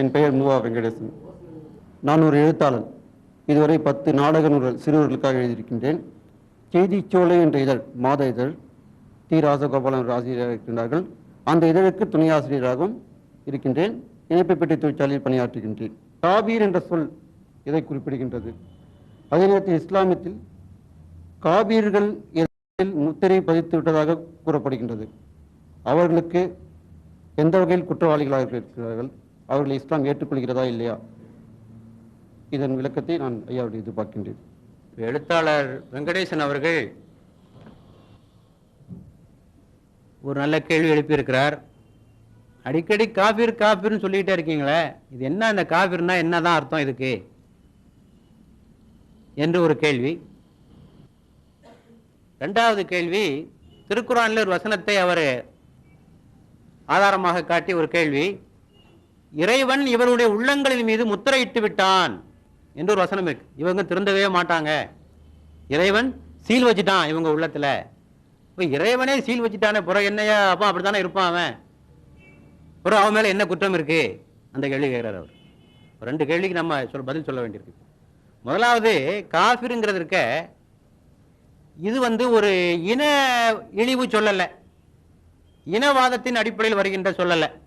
என் பெயர் முவா வெங்கடேசன். நான் ஒரு எழுத்தாளன். இதுவரை பத்து நாடக நூல்கள் சிறுவர்களுக்காக எழுதியிருக்கின்றேன். செய்திச்சோலை என்ற இதழ் மாத இதழ் தி ராசகோபாலன் ஒரு ஆசிரியராக இருக்கின்றார்கள். அந்த இதழுக்கு துணை ஆசிரியராகவும் இருக்கின்றேன். இணைப்பு பெட்டி தொழிற்சாலையில் பணியாற்றுகின்றேன். காபீர் என்ற சொல் இதை குறிப்பிடுகின்றது. அதே நேரத்தில் இஸ்லாமியத்தில் காபீர்கள் முத்திரை பதித்து விட்டதாக கூறப்படுகின்றது. அவர்களுக்கு எந்த வகையில் குற்றவாளிகளாக இருக்கிறார்கள்? அவர்களை இஸ்லாம் ஏற்றுக்கொள்கிறதா இல்லையா? இதன் விளக்கத்தை நான் ஐயாவுடைய எதிர்பார்க்கின்றேன். எழுத்தாளர் வெங்கடேசன் அவர்கள் ஒரு நல்ல கேள்வி எழுப்பியிருக்கிறார். அடிக்கடி காபீர் காபீர்னு சொல்லிக்கிட்டே இருக்கீங்களே இது என்ன இந்த காபீர்னா என்னதான் அர்த்தம் இதுக்கு? என்று ஒரு கேள்வி. ரெண்டாவது கேள்வி திருக்குறானில் ஒரு வசனத்தை அவர் ஆதாரமாக காட்டி ஒரு கேள்வி. இறைவன் இவருடைய உள்ளங்களின் மீது முத்திரையிட்டு விட்டான் என்று ஒரு வசனம் இருக்கு. இவங்க திருந்தவே மாட்டாங்க. இறைவன் சீல் வச்சுட்டான் இவங்க உள்ளத்துல. இப்போ இறைவனே சீல் வச்சுட்டானே புற என்னையா? அப்பா அப்படித்தானே இருப்பான் அவன். புறம் அவன் மேலே என்ன குற்றம் இருக்கு? அந்த கேள்வி கேட்கிறார் அவர். ரெண்டு கேள்விக்கு நம்ம சொல் பதில் சொல்ல வேண்டியிருக்கு. முதலாவது காஃபிருங்கிறது இருக்க இது வந்து ஒரு இன இழிவு சொல்லலை. இனவாதத்தின் அடிப்படையில் வருகின்ற சொல்லலை.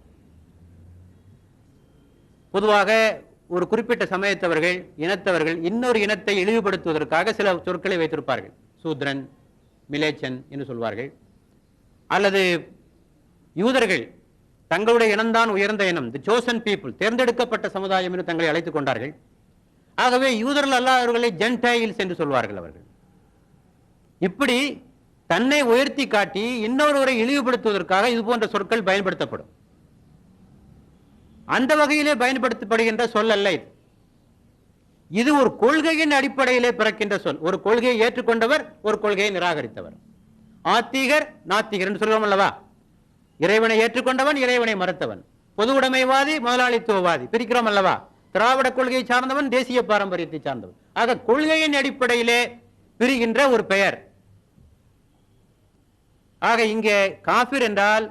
பொதுவாக ஒரு குறிப்பிட்ட சமயத்தவர்கள் இனத்தவர்கள் இன்னொரு இனத்தை இழிவுபடுத்துவதற்காக சில சொற்களை வைத்திருப்பார்கள். சூத்ரன் மிலேச்சன் என்று சொல்வார்கள். அல்லது யூதர்கள் தங்களுடைய இனம்தான் உயர்ந்த இனம் தி சோசன் பீப்புள் தேர்ந்தெடுக்கப்பட்ட சமுதாயம் என்று தங்களை அழைத்துக் கொண்டார்கள். ஆகவே யூதர்கள் அல்லாதவர்களை ஜென்டைல்ஸ் என்று சொல்வார்கள் அவர்கள். இப்படி தன்னை உயர்த்தி காட்டி இன்னொருவரை இழிவுபடுத்துவதற்காக இது போன்ற சொற்கள் பயன்படுத்தப்படும். அந்த வகையிலே பயன்படுத்தப்படுகின்ற சொல் அல்ல இது. இது ஒரு கொள்கையின் அடிப்படையிலே பிறக்கின்ற சொல். ஒரு கொள்கையை ஏற்றுக்கொண்டவர் ஒரு கொள்கையை நிராகரித்தவர். ஆத்திகர் நாத்திகர் என்று சொல்கிறோம் அல்லவா? இறைவனை ஏற்றுக்கொண்டவன் இறைவனை மறுத்தவன். பொது உடைமைவாதி முதலாளித்துவவாதி. பிரிக்கிறோம் அல்லவா? திராவிட கொள்கையை சார்ந்தவன் தேசிய பாரம்பரியத்தை சார்ந்தவன். ஆக கொள்கையின் அடிப்படையிலே பிரிகின்ற ஒரு பெயர். ஆக இங்கே காபிர் என்றால்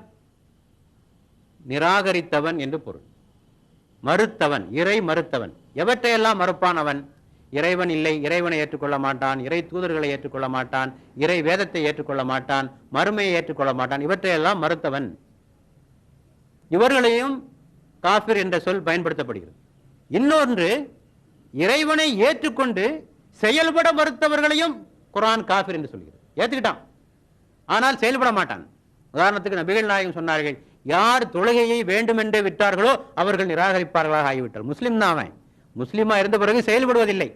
நிராகரித்தவன் என்று பொருள். மறுத்தவன் இறை மறுத்தவன். எவற்றையெல்லாம் மறுப்பான் அவன் இறைவன் இல்லை இறைவனை ஏற்றுக்கொள்ள மாட்டான் இறை தூதர்களை ஏற்றுக்கொள்ள மாட்டான் இறை வேதத்தை ஏற்றுக்கொள்ள மாட்டான் மறுமையை ஏற்றுக்கொள்ள மாட்டான். இவற்றையெல்லாம் மறுத்தவன். இவர்களையும் காஃபிர் என்ற சொல் பயன்படுத்தப்படுகிறது. இன்னொன்று இறைவனை ஏற்றுக்கொண்டு செயல்பட மறுத்தவர்களையும் குரான் காஃபிர் என்று சொல்கிறது. ஏத்துக்கிட்டான். ஆனால் செயல்பட மாட்டான். உதாரணத்துக்கு நபிகள் நாயகம் சொன்னார்கள் யார் தொழுகையை வேண்டுமென்றே விட்டார்களோ அவர்கள் நிராகரிப்பார்களாக ஆகிவிட்டார் முஸ்லீம் தான் அவன். முஸ்லிமா இருந்த பிறகு செயல்படுவதில்லை.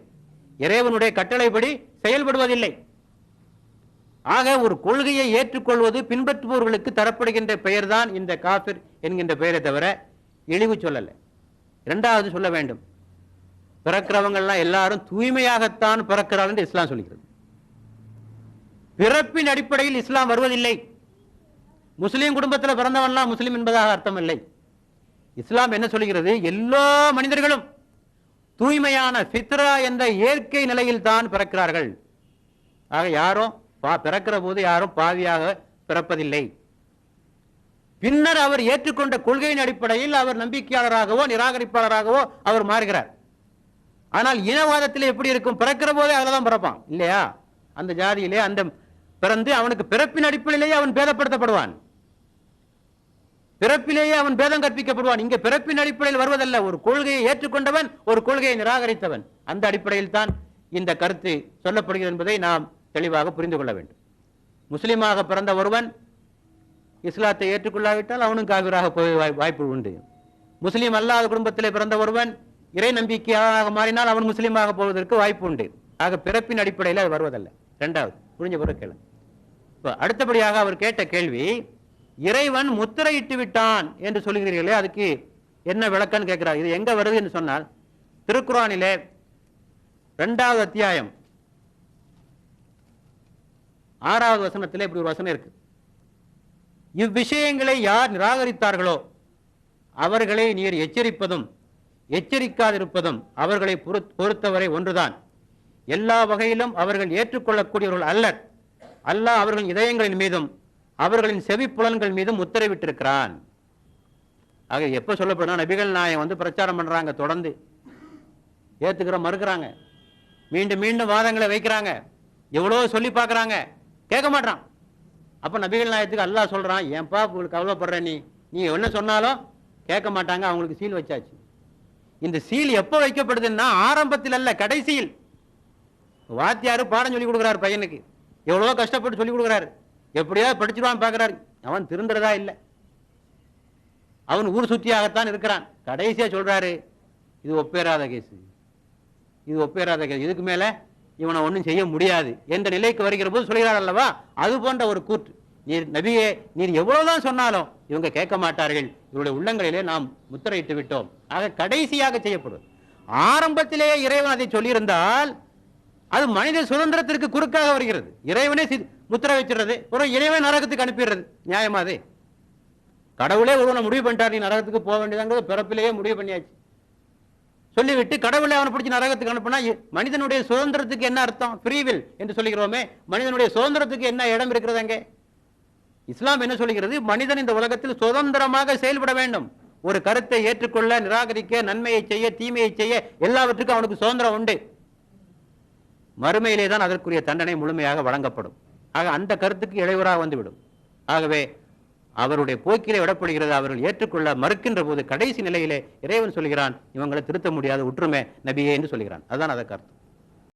இறைவனுடைய கட்டளைப்படி செயல்படுவதில்லை. ஆக ஒரு கொள்கையை ஏற்றுக்கொள்வது பின்பற்றுபவர்களுக்கு தரப்படுகின்ற பெயர் தான் இந்த காபிர் என்கின்ற பெயரை தவிர இழிவு சொல்லலை. இரண்டாவது சொல்ல வேண்டும். பிறக்கிறவங்கள்லாம் எல்லாரும் தூய்மையாகத்தான் பிறக்கிறார்கள் என்று இஸ்லாம் சொல்கிறது. பிறப்பின் அடிப்படையில் இஸ்லாம் வருவதில்லை. முஸ்லீம் குடும்பத்தில் பிறந்தவன்லாம் முஸ்லீம் என்பதாக அர்த்தம் இல்லை இஸ்லாம் என்ன சொல்கிறது? எல்லா மனிதர்களும் தூய்மையான ஃபித்ரா என்ற இயற்கை நிலையில் தான் பிறக்கிறார்கள். ஆக யாரும் பா பிறக்கிற போது யாரும் பாவியாக பிறப்பதில்லை. பின்னர் அவர் ஏற்றுக்கொண்ட கொள்கையின் அடிப்படையில் அவர் நம்பிக்கையாளராகவோ நிராகரிப்பாளராகவோ அவர் மாறுகிறார். ஆனால் இனவாதத்தில் எப்படி இருக்கும்? பிறக்கிற போதே அதில் தான் பிறப்பான். இல்லையா? அந்த ஜாதியிலே அந்த பிறந்து அவனுக்கு பிறப்பின் அடிப்படையிலேயே அவன் பேதப்படுத்தப்படுவான். பிறப்பிலேயே அவன் பேதம் கற்பிக்கப்படுவான். இங்க பிறப்பின் அடிப்படையில் வருவதல்ல. ஒரு கொள்கையை ஏற்றுக்கொண்டவன் ஒரு கொள்கையை நிராகரித்தவன். அந்த அடிப்படையில் தான் இந்த கருத்து சொல்லப்படுகிறது என்பதை நாம் தெளிவாக புரிந்து கொள்ள வேண்டும். முஸ்லீமாக பிறந்த ஒருவன் இஸ்லாத்தை ஏற்றுக்கொள்ளாவிட்டால் அவனும் காவிராக போய் வாய்- வாய்ப்பு உண்டு. முஸ்லீம் அல்லாத குடும்பத்திலே பிறந்த ஒருவன் இறை நம்பிக்கையாக மாறினால் அவன் முஸ்லீமாக போவதற்கு வாய்ப்பு உண்டு. ஆக பிறப்பின் அடிப்படையில் அது வருவதல்ல. ரெண்டாவது புரிஞ்ச பிறகு கேள்வி இப்போ அடுத்தபடியாக அவர் கேட்ட கேள்வி இறைவன் முத்திரையிட்டு விட்டான் என்று சொல்லுகிறீர்களே அதுக்கு என்ன விளக்கம்னு கேட்கிறார். இது எங்க வருது என்று சொன்னால் திருக்குறானிலே இரண்டாவது அத்தியாயம் ஆறாவது வசனத்திலே இப்படி ஒரு வசனம் இருக்கு. இவ்விஷயங்களை யார் நிராகரித்தார்களோ அவர்களை நீர் எச்சரிப்பதும் எச்சரிக்காதிருப்பதும் அவர்களை பொறுத்- பொறுத்தவரை ஒன்றுதான். எல்லா வகையிலும் அவர்கள் ஏற்றுக்கொள்ளக்கூடியவர்கள் அல்லர். அல்லாஹ் அவர்களின் இதயங்களின் மீதும் அவர்களின் செவி புலன்கள் மீதும் உத்தரவிட்டிருக்கிறான். ஆக எப்போ சொல்லப்படும் நபிகள் நாயம் வந்து பிரச்சாரம் பண்ணுறாங்க தொடர்ந்து. ஏற்றுக்கிறோம் மறுக்கிறாங்க. மீண்டும் மீண்டும் வாதங்களை வைக்கிறாங்க. எவ்வளோ சொல்லி பார்க்குறாங்க. கேட்க மாட்டான் அப்போ நபிகள் நாயத்துக்கு அல்லாஹ் சொல்கிறான் ஏன்பா உங்களுக்கு கவலைப்படுற நீ? நீ என்ன சொன்னாலும் கேட்க மாட்டாங்க அவங்களுக்கு சீல் வச்சாச்சு. இந்த சீல் எப்போ வைக்கப்படுதுன்னா ஆரம்பத்தில் அல்ல கடைசியில். வாத்தியார் பாடம் சொல்லி கொடுக்குறாரு பையனுக்கு. எவ்வளோ கஷ்டப்பட்டு சொல்லி கொடுக்குறாரு. எப்படியாவது படிச்சிருவான் பார்க்கறாரு அவன் திருந்துறதா இல்லை. அவன் ஊர் சுற்றியாகத்தான் இருக்கிறான். கடைசியாக சொல்கிறாரு இது ஒப்பேறாத கேஸு இது ஒப்பேறாத கேஸ் இதுக்கு மேலே இவனை ஒன்றும் செய்ய முடியாது. என்ற நிலைக்கு வருகிற போது சொல்கிறார் அல்லவா அது போன்ற ஒரு கூற்று. நீர் நபியே நீர் எவ்வளவுதான் சொன்னாலும் இவங்க கேட்க மாட்டார்கள். இவருடைய உள்ளங்களிலே நாம் முத்திரையிட்டு விட்டோம். ஆக கடைசியாக செய்யப்படும். ஆரம்பத்திலேயே இறைவன் அதை சொல்லியிருந்தால் அது மனித சுதந்திரத்திற்கு குறுக்காக வருகிறது. இறைவனே முத்திர வச்சிடுறது ஒரு இறைவன் நரகத்துக்கு அனுப்பிடுறது. நியாயமா அது? கடவுளே ஒருவனை முடிவு பண்ணிட்டார் நீ நரகத்துக்கு போக வேண்டியதாங்கிறது பிறப்பிலேயே முடிவு பண்ணியாச்சு. சொல்லிவிட்டு கடவுளை அவனை பிடிச்சி நரகத்துக்கு அனுப்புனா மனிதனுடைய சுதந்திரத்துக்கு என்ன அர்த்தம்? ஃப்ரீவில் என்று சொல்லுகிறோமே மனிதனுடைய சுதந்திரத்துக்கு என்ன இடம் இருக்கிறது அங்கே? இஸ்லாம் என்ன சொல்லுகிறது மனிதன் இந்த உலகத்தில் சுதந்திரமாக செயல்பட வேண்டும். ஒரு கருத்தை ஏற்றுக்கொள்ள நிராகரிக்க நன்மையை செய்ய தீமையை செய்ய எல்லாவற்றுக்கும் அவனுக்கு சுதந்திரம் உண்டு. மறுமையிலே தான் அதற்குரிய தண்டனை முழுமையாக வழங்கப்படும். ஆக அந்த கருத்துக்கு இளைவராக வந்துவிடும். ஆகவே அவருடைய போக்கிலே விடப்படுகிறது அவர்கள் ஏற்றுக்கொள்ள மறுக்கின்ற போது கடைசி நிலையிலே இறைவன் சொல்கிறான் இவங்களை திருத்த முடியாத உற்றுமை நபியே என்று சொல்கிறான். அதுதான் அதை கருத்து.